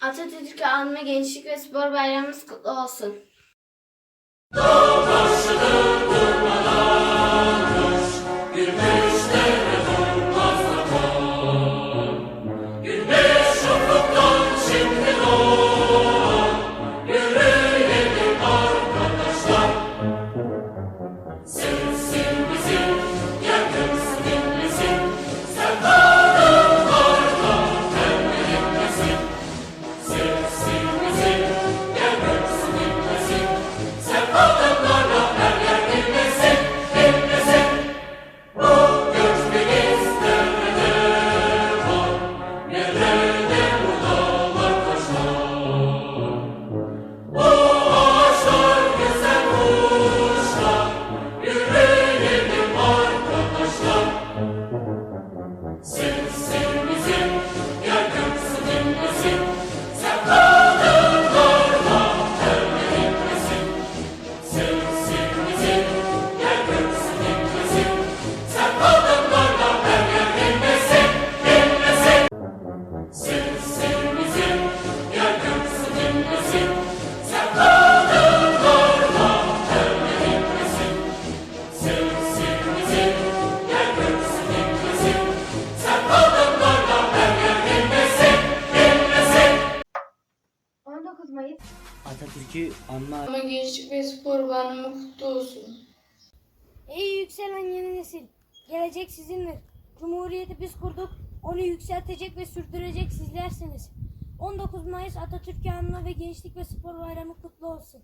Atatürk'ü anma gençlik ve spor bayramımız kutlu olsun. Atatürk'ü anma Ama gençlik ve spor bayramı kutlu olsun. Ey yükselen yeni nesil, gelecek sizindir. Cumhuriyeti biz kurduk, onu yükseltecek ve sürdürecek sizlersiniz. 19 Mayıs Atatürk'ü anma ve Gençlik ve Spor Bayramı kutlu olsun.